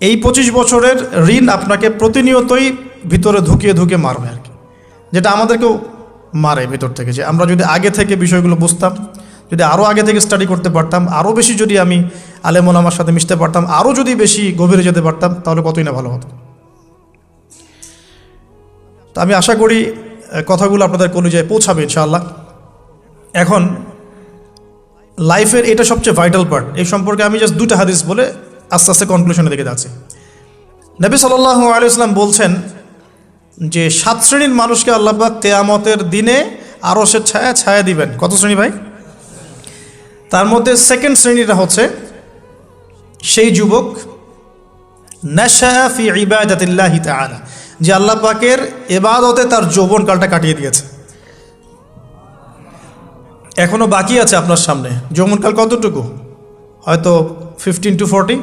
এই পঁচিশ বছরের ঋণ আপনাকে প্রতিনিয়তই ভিতরে ঢুকিয়ে ঢুকিয়ে মারবে আর কি। যেটা আমাদেরকেও মারে ভিতর থেকে যে আমরা যদি আগে থেকে বিষয়গুলো বুঝতাম, যদি আরও আগে থেকে স্টাডি করতে পারতাম আরও বেশি যদি আমি আলেমন আমার সাথে মিশতে পারতাম আরও যদি বেশি গভীরে যেতে পারতাম, তাহলে কতই না ভালো হতো। তো আমি আশা করি কথাগুলো আপনাদের কলিজায় পৌঁছাবে ইনশাআল্লাহ। এখন লাইফের এটা সবচেয়ে ভাইটাল পার্ট এই সম্পর্কে আমি জাস্ট দুটো হাদিস বলে আস্তে আস্তে কনক্লুশনে দিকে যাচ্ছি। নবী সাল্লাহ আলিয়াল্লাম বলছেন যে, সাত শ্রেণির মানুষকে আল্লাহবাক তেয়ামতের দিনে আরও সে ছায়া ছায়া দিবেন। কত শ্রেণি ভাই? তার মধ্যে সেকেন্ড শ্রেণীটা হচ্ছে, সেই যুবক ফি ইবাদাতিল্লাহি তাআলা, যে আল্লাহ পাকের এবাদতে তার যৌবনকালটা কাটিয়ে দিয়েছে। এখনও বাকি আছে আপনার সামনে। যৌবনকাল কতটুকু? হয়তো ফিফটিন টু ফোরটি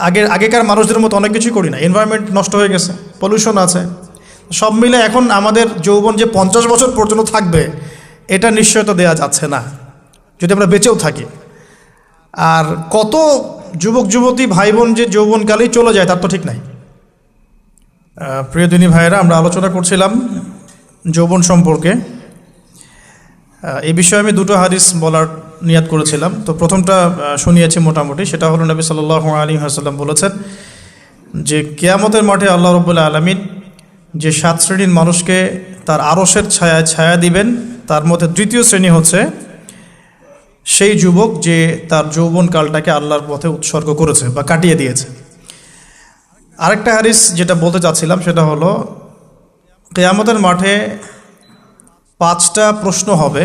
আগের আগেকার মানুষদের মতো অনেক কিছুই করি না। এনভায়রনমেন্ট নষ্ট হয়ে গেছে পলিউশন আছে। সব মিলে এখন আমাদের যৌবন যে পঞ্চাশ বছর পর্যন্ত থাকবে এটা নিশ্চয়তা দেওয়া যাচ্ছে না যদি আমরা বেঁচেও থাকি। আর কত যুবক যুবতী ভাই বোন যে যৌবনকালেই চলে যায় তার তো ঠিক নাই। আহ, প্রিয় দিনী ভাইয়েরা আমরা আলোচনা করছিলাম যৌবন সম্পর্কে। এ বিষয়ে আমি দুটো হাদিস বলার নিয়াত করেছিলাম। তো প্রথমটা শুনিয়েছি মোটামুটি। সেটা হলো নবী সাল্লাহ আলী হাসাল্লাম বলেছেন যে, কেয়ামতের মাঠে আল্লাহ রবুল্লা আলমিন যে সাত শ্রেণির মানুষকে তার আরসের ছায়া ছায়া দিবেন, তার মধ্যে দ্বিতীয় শ্রেণি হচ্ছে সেই যুবক যে তার যৌবনকালটাকে আল্লাহর পথে উৎসর্গ করেছে বা কাটিয়ে দিয়েছে। আরেকটা হারিস যেটা বলতে চাচ্ছিলাম সেটা হলো, কেয়ামতের মাঠে পাঁচটা প্রশ্ন হবে।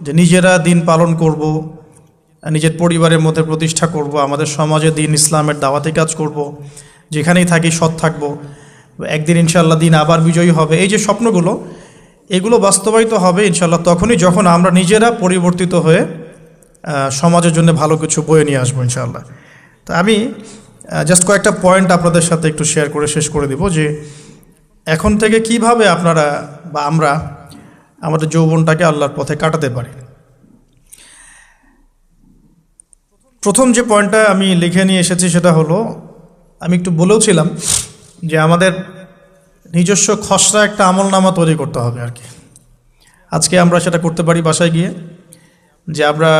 যে নিজেরা দিন পালন করব, নিজের পরিবারের মধ্যে প্রতিষ্ঠা করব, আমাদের সমাজে দিন ইসলামের দাওয়াতি কাজ করব, যেখানেই থাকি সৎ থাকব, একদিন ইনশাল্লাহ দিন আবার বিজয়ী হবে। এই যে স্বপ্নগুলো, এগুলো বাস্তবায়িত হবে ইনশাল্লাহ তখনই যখন আমরা নিজেরা পরিবর্তিত হয়ে সমাজের জন্য ভালো কিছু বয়ে নিয়ে আসব ইনশাল্লাহ তো আমি জাস্ট কয়েকটা পয়েন্ট আপনাদের সাথে একটু শেয়ার করে শেষ করে দিব যে, এখন থেকে কীভাবে আপনারা বা আমরা আমাদের যৌবনটাকে আল্লাহর পথে কাটাতে পারি। প্রথম যে পয়েন্টটা আমি লিখে নিয়ে এসেছি সেটা হলো, আমি একটু বলেওছিলাম যে আমাদের নিজস্ব খসড়া একটা আমলনামা তৈরি করতে হবে আর কি। আজকে আমরা সেটা করতে পারি বাসায় গিয়ে, যে আমরা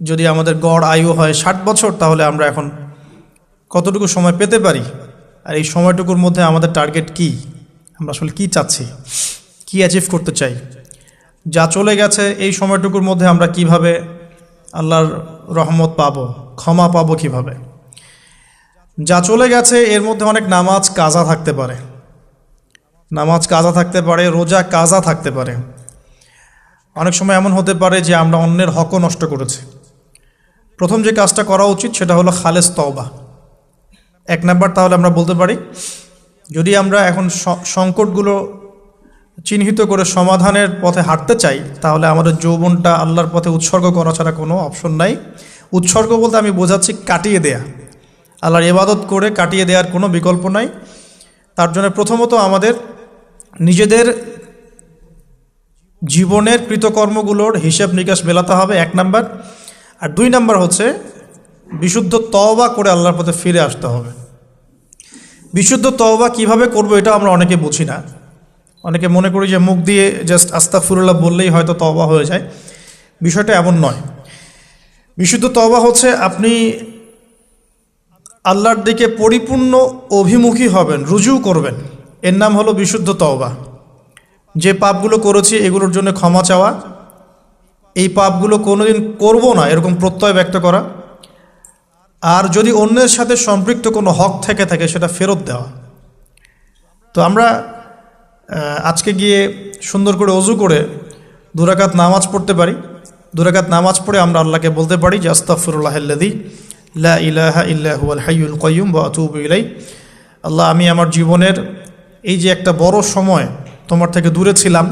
যদি আমাদের গড় আয়ু হয় ষাট বছর, তাহলে আমরা এখন কতটুকু সময় পেতে পারি? আর এই সময়টুকুর মধ্যে আমাদের টার্গেট কি? আমরা আসলে কি চাচ্ছি? কি অ্যাচিভ করতে চাই? যা চলে গেছে, এই সময়টুকুর মধ্যে আমরা কীভাবে আল্লাহর রহমত পাব, ক্ষমা পাবো কীভাবে? যা চলে গেছে, এর মধ্যে অনেক নামাজ কাজা থাকতে পারে। নামাজ কাজা থাকতে পারে, রোজা কাজা থাকতে পারে। অনেক সময় এমন হতে পারে যে আমরা অন্যের হকও নষ্ট করেছি। প্রথম যে কাজটা করা উচিত, সেটা হলো খালেস তওবা। এক নাম্বার তাহলে আমরা বলতে পারি, যদি আমরা এখন সংকটগুলো চিহ্নিত করে সমাধানের পথে হাঁটতে চাই, তাহলে আমাদের যৌবনটা আল্লাহর পথে উৎসর্গ করা ছাড়া কোনো অপশন নাই। উৎসর্গ বলতে আমি বোঝাচ্ছি কাটিয়ে দেয়া। আল্লাহর ইবাদত করে কাটিয়ে দেওয়ার কোনো বিকল্প নাই। তার জন্য প্রথমত আমাদের নিজেদের জীবনের কৃতকর্মগুলোর হিসাব নিকাশ মেলাতে হবে, এক নাম্বার। আর দুই নাম্বার হচ্ছে বিশুদ্ধ তওবা করে আল্লাহর পথে ফিরে আসতে হবে। বিশুদ্ধ তওবা কীভাবে করব এটা আমরা অনেকে বুঝি না। অনেকে মনে করি যে মুখ দিয়ে জাস্ট আস্তাফুরুল্লাহ বললেই হয়তো তবা হয়ে যায়। বিষয়টা এমন নয়। বিশুদ্ধ তবা হচ্ছে আপনি আল্লাহর দিকে পরিপূর্ণ অভিমুখী হবেন, রুজু করবেন। এর নাম হলো বিশুদ্ধ তওবা। যে পাপগুলো করেছি এগুলোর জন্য ক্ষমা চাওয়া। এই পাপগুলো কোনোদিন করব না, এরকম প্রত্যয় ব্যক্ত করা। আর যদি অন্যের সাথে সম্পৃক্ত কোনো হক থেকে থাকে, সেটা ফেরত দেওয়া। তো আমরা আজকে গিয়ে সুন্দর করে অজু করে দুরাকাত নামাজ পড়তে পারি। দুরাকাত নামাজ পড়ে আমরা আল্লাহকে বলতে পারি যে আস্তাফরুল্লাহাল্লাদি লা ইলাহা ইল্লাহু আল হাইয়ুল কয়ুম বা আতুবু ইলাই আল্লাহ, আমি আমার জীবনের এই যে একটা বড় সময় তোমার থেকে দূরে ছিলাম।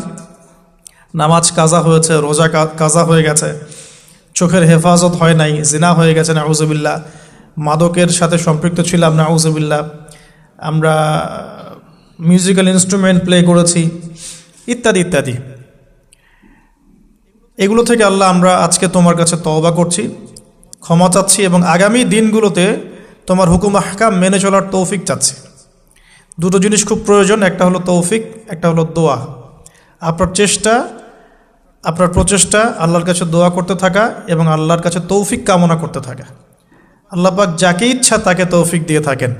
নামাজ কাজা হয়েছে, রোজা কাজা হয়ে গেছে। চোখের হেফাজত হয় নাই, জিনা হয়ে গেছে নাউজুবিল্লা মাদকের সাথে সম্পৃক্ত ছিলাম নাউজুবিল্লা আমরা মিউজিক্যাল ইনস্ট্রুমেন্ট প্লে করেছি, ইত্যাদি ইত্যাদি। এগুলো থেকে আল্লাহ আমরা আজকে তোমার কাছে তওবা করছি, ক্ষমা চাচ্ছি এবং আগামী দিনগুলোতে তোমার হুকুম হাকাম মেনে চলার তৌফিক চাচ্ছি। দুটো জিনিস খুব প্রয়োজন, একটা হলো তৌফিক, একটা হলো দোয়া। আপনার চেষ্টা, আপনার প্রচেষ্টা, আল্লাহর কাছে দোয়া করতে থাকা এবং আল্লাহর কাছে তৌফিক কামনা করতে থাকা। আল্লাহ পাক যাকে ইচ্ছা তাকে তৌফিক দিয়ে থাকেন।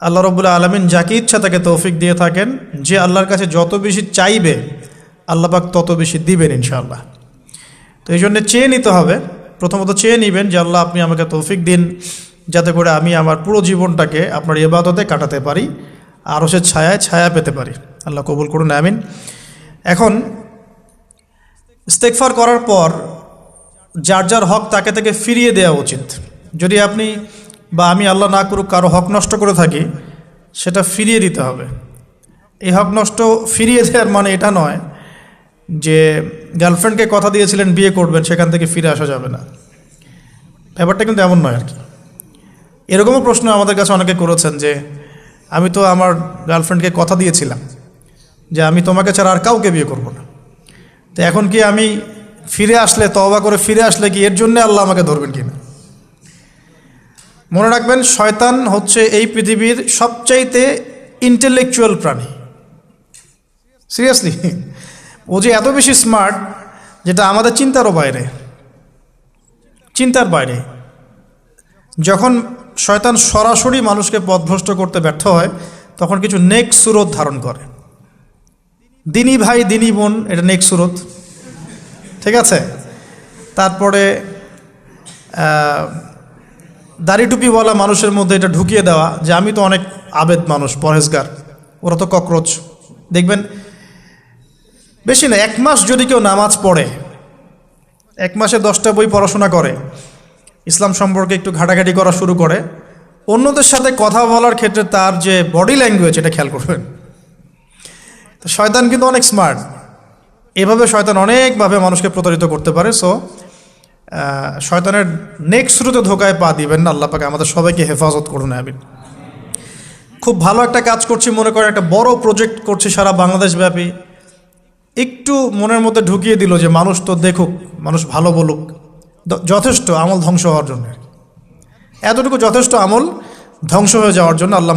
আল্লাহ রবুল্লা আলমিন যাকে ইচ্ছা তাকে তৌফিক দিয়ে থাকেন। যে আল্লাহর কাছে যত বেশি চাইবে, আল্লাহ পাক তত বেশি দিবেন ইনশাআল্লাহ। তো এই জন্য চেয়ে নিতে হবে। প্রথমত চেয়ে নেবেন যে আল্লাহ আপনি আমাকে তৌফিক দিন, যাতে করে আমি আমার পুরো জীবনটাকে আপনার ইবাদতে কাটাতে পারি আরও সে ছায়ায় ছায়া পেতে পারি। আল্লাহ কবুল করুন, আমিন। এখন ইস্তেকফার করার পর যার যার হক তাকে তাকে ফিরিয়ে দেওয়া উচিত। যদি আপনি বা আমি আল্লাহ না করুক কারও হক নষ্ট করে থাকি, সেটা ফিরিয়ে দিতে হবে। এই হক নষ্ট ফিরিয়ে দেওয়ার মানে এটা নয় যে গার্লফ্রেন্ডকে কথা দিয়েছিলেন, বিয়ে করবেন, সেখান থেকে ফিরে আসা যাবে না। ব্যাপারটা কিন্তু এমন নয় আর কি। এরকমও প্রশ্ন আমাদের কাছে অনেকে করেছেন যে, আমি তো আমার গার্লফ্রেন্ডকে কথা দিয়েছিলাম যে, আমি তোমাকে ছাড়া আর কাউকে বিয়ে করব না। তো এখন কি আমি ফিরে আসলে তবা করে ফিরে আসলে কি এর জন্য আল্লাহ আমাকে ধরবেন কিনা? মনে রাখবেন, শয়তান হচ্ছে এই পৃথিবীর সবচাইতে ইন্টেলেকচুয়াল প্রাণী। সিরিয়াসলি ও যে এত বেশি স্মার্ট যেটা আমাদের চিন্তারও বাইরে। চিন্তার বাইরে। যখন শয়তান সরাসরি মানুষকে পথভ্রষ্ট করতে ব্যর্থ হয়, তখন কিছু নেক সুরত ধারণ করে। দিনী ভাই, দিনী বোন, এটা নেক সুরত। ঠিক আছে? তারপরে দাড়ি টুপিওয়ালা মানুষের মধ্যে এটা ঢুকিয়ে দেওয়া যে আমি তো অনেক আবেদ মানুষ, পরহেজগার। ওরা তো ককরোচ। দেখবেন, বেশি না, এক মাস যদি কেউ নামাজ পড়ে, এক মাসে দশটা বই পড়াশোনা করে, ইসলাম সম্পর্কে একটু ঘাটাঘাটি করা শুরু করে, অন্যদের সাথে কথা বলার ক্ষেত্রে তার যে বডি ল্যাঙ্গুয়েজ, এটা খেয়াল করবেন। তো শয়তান কিন্তু অনেক স্মার্ট। এভাবে শয়তান অনেকভাবে মানুষকে প্রতারিত করতে পারে, সো শয়তানের নেক্সট শ্রুতে ধোকায় পা দিবেন না, আল্লাহ পাকে আমাদের সবাইকে হেফাজত করুন, আমিন। খুব ভালো একটা কাজ করছি, মনে করেন একটা বড় প্রজেক্ট করছি সারা বাংলাদেশ ব্যাপী। একটু মনের মধ্যে ঢুকিয়ে দিল যে মানুষ তো দেখুক, মানুষ ভালো বলুক যথেষ্ট আমল ধ্বংস হওয়ার জন্য। এতটুকু যথেষ্ট আমল ধ্বংস হয়ে যাওয়ার জন্য আল্লাহ